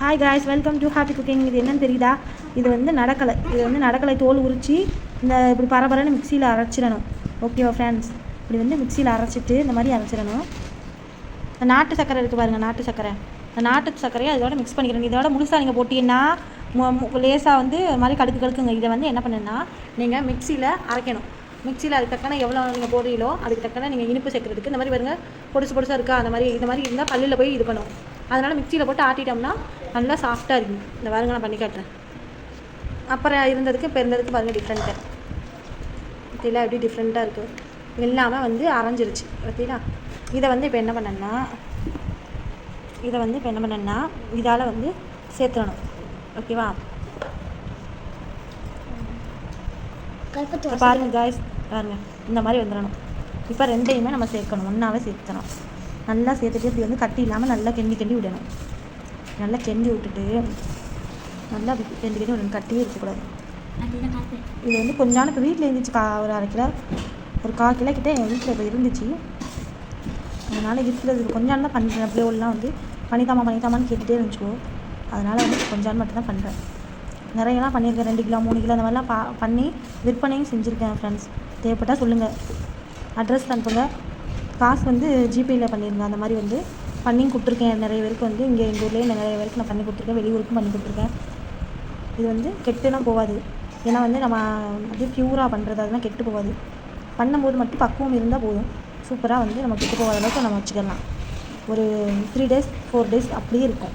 Hi guys welcome to happy cooking இது என்னன்னு தெரியுதா? இது வந்து நடக்கலை. இது வந்து நடக்கலை தோல் உரித்து இந்த இப்படி பரபரன்னு மிக்சியில் அரைச்சிடணும். ஓகேவா ஃப்ரெண்ட்ஸ் இப்படி வந்து மிக்சியில் அரைச்சிட்டு இந்த மாதிரி அரைச்சிடணும். இந்த நாட்டு சர்க்கரை இருக்குது பாருங்கள் நாட்டு சர்க்கரை. இந்த நாட்டு சர்க்கரையை அதோட மிக்ஸ் பண்ணிக்கிறேன். இதோட முழுசாக நீங்கள் போட்டீங்கன்னா லேசாக வந்து ஒரு மாதிரி கடுக்கு கடுக்குங்க. இதை வந்து என்ன பண்ணுன்னா நீங்கள் மிக்சியில் அரைக்கணும். மிக்சியில் அதுக்கு தக்கன எவ்வளோ நீங்கள் போடுறீங்களோ அதுக்கு தக்கன நீங்கள் இனிப்பு சேர்க்குறதுக்கு இந்த மாதிரி பாருங்கள் பொடிசு பொடிசாக இருக்கா? அந்த மாதிரி இந்த மாதிரி இருந்தால் பல்லில் போய் இது பண்ணும். அதனால் மிக்சியில் போட்டு ஆட்டிட்டோம்னா நல்லா சாஃப்டாக இருக்கும் இந்த பாருங்க நான் பண்ணி காட்டுறேன். அப்புறம் இருந்ததுக்கு இப்போ இருந்ததுக்கு பாருங்கள் டிஃப்ரெண்ட்டு பார்த்தீங்களா எப்படி டிஃப்ரெண்ட்டாக இருக்குது எல்லாமே வந்து அரைஞ்சிருச்சு. பார்த்தீங்களா இதை வந்து இப்போ என்ன பண்ணேன்னா இதை வந்து இப்போ என்ன பண்ணேன்னா இதால் வந்து சேர்த்துடணும். ஓகேவா இப்போ பாருங்க காய்ஸ் பாருங்க. இந்த மாதிரி வந்துடணும். இப்போ ரெண்டையுமே நம்ம சேர்க்கணும். ஒன்றாவே சேர்த்தணும் நல்லா சேர்த்துட்டு இப்படி வந்து கட்டி இல்லாமல் நல்லா கிண்டி கிண்டி விடணும். நல்லா கெஞ்சி விட்டுட்டு நல்லா இப்படி கிண்டி ஒன்று கட்டியே இருக்கக்கூடாது இது வந்து கொஞ்ச நாள் இப்போ வீட்டில் இருந்துச்சு கா ஒரு அரை கிலோ ஒரு கால் கிலோ கிட்டே என் வீட்டில் இப்போ இருந்துச்சு. அதனால் இருக்கிறது கொஞ்ச நாள் தான் பண்ணுறேன் பிள்ளைகள்லாம் வந்து பண்ணித்தாமா பண்ணித்தாமான்னு கேட்டுகிட்டே இருந்துச்சோ அதனால் வந்து கொஞ்ச நாள் மட்டும் தான் பண்ணுறேன் நிறையலாம் பண்ணியிருக்கேன். ரெண்டு கிலோ மூணு கிலோ அந்த மாதிரிலாம் பா பண்ணி விற்பனையும் செஞ்சுருக்கேன் ஃப்ரெண்ட்ஸ் தேவைப்பட்டால் சொல்லுங்கள் அட்ரஸ் அனுப்புங்க. காசு வந்து ஜிபேயில் பண்ணிடுங்க அந்த மாதிரி வந்து பண்ணி கொடுத்துருக்கேன். நிறைய பேருக்கு வந்து இங்கே எங்கள் ஊர்லேயே நிறைய பேருக்கு நான் பண்ணி கொடுத்துருக்கேன். வெளியூருக்கும் பண்ணி கொடுத்துருக்கேன். இது வந்து கெட்டுலாம் போகாது. ஏன்னா வந்து நம்ம வந்து ப்யூராக பண்ணுறது அதெல்லாம் கெட்டு போகாது. பண்ணும்போது மட்டும் பக்குவம் இருந்தால் போதும். சூப்பராக வந்து நம்ம கெட்டு போகாத அளவுக்கு நம்ம வச்சுக்கலாம். ஒரு த்ரீ டேஸ் ஃபோர் டேஸ் அப்படியே இருக்கும்.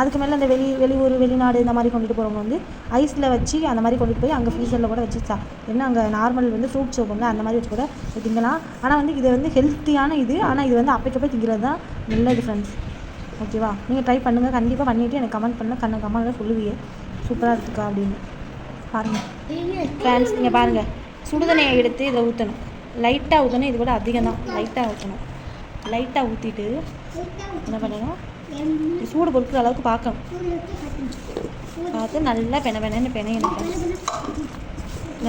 அதுக்கு மேலே அந்த வெளி வெளியூர் வெளிநாடு இந்த மாதிரி கொண்டுட்டு போகிறவங்க வந்து ஐஸில் வச்சு அந்த மாதிரி கொண்டுட்டு போய் அங்கே ஃப்ரீசரில் கூட வச்சு சா என்ன அங்கே நார்மல் வந்து ஃப்ரூட்ஸ் வைப்பாங்க அந்த மாதிரி வச்சு கூட திங்கலாம். ஆனால் வந்து இது வந்து ஹெல்த்தியான இது. ஆனால் இது வந்து அப்பைக்கப்போ திங்கிறது தான் நல்லது ஃப்ரெண்ட்ஸ் ஓகேவா நீங்கள் ட்ரை பண்ணுங்கள் கண்டிப்பாக பண்ணிவிட்டு எனக்கு கமெண்ட் பண்ண கண்ண கமெண்ட்டில் சொல்லுவீங்க சூப்பராக இருக்குக்கா அப்படின்னு. பாருங்கள் ஃப்ரெண்ட்ஸ் நீங்கள் பாருங்கள் சுடுதண்ணியை எடுத்து இதை ஊற்றணும் லைட்டாக ஊற்றணும் இது கூட அதிகம் தான் லைட்டாக ஊற்றணும் லைட்டாக ஊற்றிட்டு என்ன பண்ணணும்? சூடு பொறுக்கிற அளவுக்கு பார்க்கணும். பார்த்து நல்லா பென பெனன்னு பெனையணும். இந்த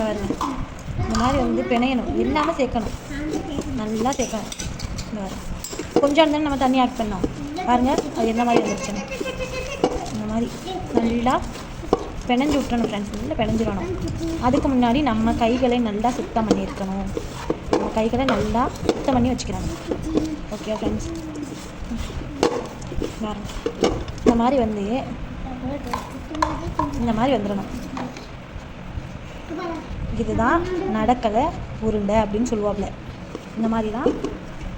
இந்த மாதிரி வந்து பிணையணும் எல்லாமே சேர்க்கணும். நல்லா சேர்க்கணும். இந்த பாருங்க. கொஞ்சம் இருந்தாலும் நம்ம தண்ணி ஆட் பண்ணோம் பாருங்கள் அது என்ன மாதிரி வந்துருச்சுன்னு இந்த மாதிரி நல்லா பிணைஞ்சு விட்டுறணும் ஃப்ரெண்ட்ஸ் நல்லா பிணைஞ்சிடணும் அதுக்கு முன்னாடி நம்ம கைகளை நல்லா சுத்தம் பண்ணியிருக்கணும். நம்ம கைகளை நல்லா சுத்தம் பண்ணி வச்சுக்கிறாங்க ஓகே ஃப்ரெண்ட்ஸ் இந்த மாதிரி வந்து இந்த மாதிரி வந்துடணும். இதுதான் நடக்கலை உருண்டை அப்படின்னு சொல்லுவாப்புல இந்த மாதிரி தான்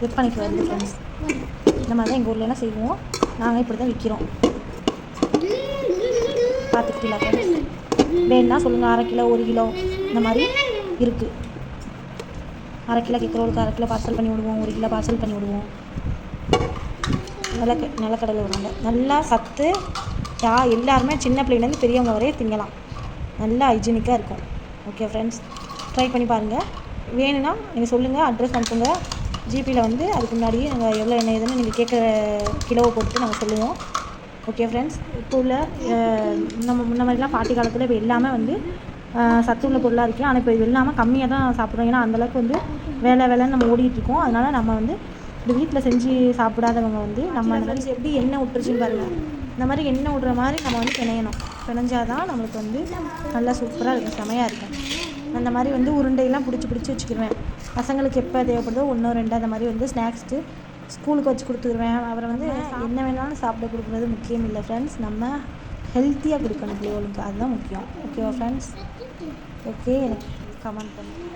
விற்பனைக்கு வருது ஃப்ரெண்ட்ஸ் இந்த மாதிரி தான் எங்கள் ஊரில் என்ன செய்வோம். நாங்கள் இப்படி தான் விற்கிறோம் பார்த்துக்கிட்டீங்களா ஃப்ரெண்ட்ஸ் வேணுன்னா சொல்லுங்கள் அரை கிலோ ஒரு கிலோ இந்த மாதிரி இருக்குது அரை கிலோ கேட்குறவங்களுக்கு அரை கிலோ பார்சல் பண்ணி விடுவோம் ஒரு கிலோ பார்சல் பண்ணி விடுவோம். நிலக்க நிலக்கடலை உருண்டை. நல்லா சத்து. யா எல்லாருமே சின்ன பிள்ளைங்கலேருந்து பெரியவங்க வரையும் திங்கலாம். நல்லா ஹைஜீனிக்காக இருக்கும். ஓகே ஃப்ரெண்ட்ஸ் ட்ரை பண்ணி பாருங்கள் வேணும்னா நீங்கள் சொல்லுங்கள் அட்ரஸ் அனுப்புங்க. ஜிபியில் வந்து அதுக்கு முன்னாடியே நாங்கள் எவ்வளோ என்ன ஏதுன்னு நீங்கள் கேட்குற கிலோவை பொறுத்து நாங்கள் சொல்லுவோம். ஓகே ஃப்ரெண்ட்ஸ் இப்போ உள்ள நம்ம முன்ன மாதிரிலாம் பாட்டி காலத்தில் இப்போ எல்லாமே வந்து சத்து உள்ள பொருளாக இருக்குது ஆனால் இப்போ இது எல்லாமே கம்மியாக தான் சாப்பிட்றோம். ஏன்னா அந்தளவுக்கு வந்து வேலை வேலைன்னு நம்ம ஓடிட்டுருக்கோம் அதனால் நம்ம வந்து இது வீட்டில் செஞ்சு சாப்பிடாதவங்க வந்து நம்ம அந்த மாதிரி எப்படி எண்ணெய் விட்டுருச்சுன்னு பாருங்கள் இந்த மாதிரி எண்ணெய் விடுற மாதிரி நம்ம வந்து பிணையணும். பிணைஞ்சாதான் நம்மளுக்கு வந்து நல்லா சூப்பராக இருக்கும் செமையாக இருக்கும். அந்த மாதிரி வந்து உருண்டையெல்லாம் பிடிச்சி பிடிச்சி வச்சுக்கிடுவேன் பசங்களுக்கு எப்போ தேவைப்படுதோ ஒன்றோ ரெண்டு அந்த மாதிரி வந்து ஸ்நாக்ஸ்க்கு ஸ்கூலுக்கு வச்சு கொடுத்துருவேன். அப்புறம் வந்து என்ன வேணாலும் சாப்பிட கொடுக்குறது முக்கியம் இல்லை ஃப்ரெண்ட்ஸ் நம்ம ஹெல்த்தியாக கொடுக்கணும் பிள்ளைகளுக்கு. அதுதான் முக்கியம். ஓகேவா ஃப்ரெண்ட்ஸ் ஓகே எனக்கு கமெண்ட் பண்ணுங்கள்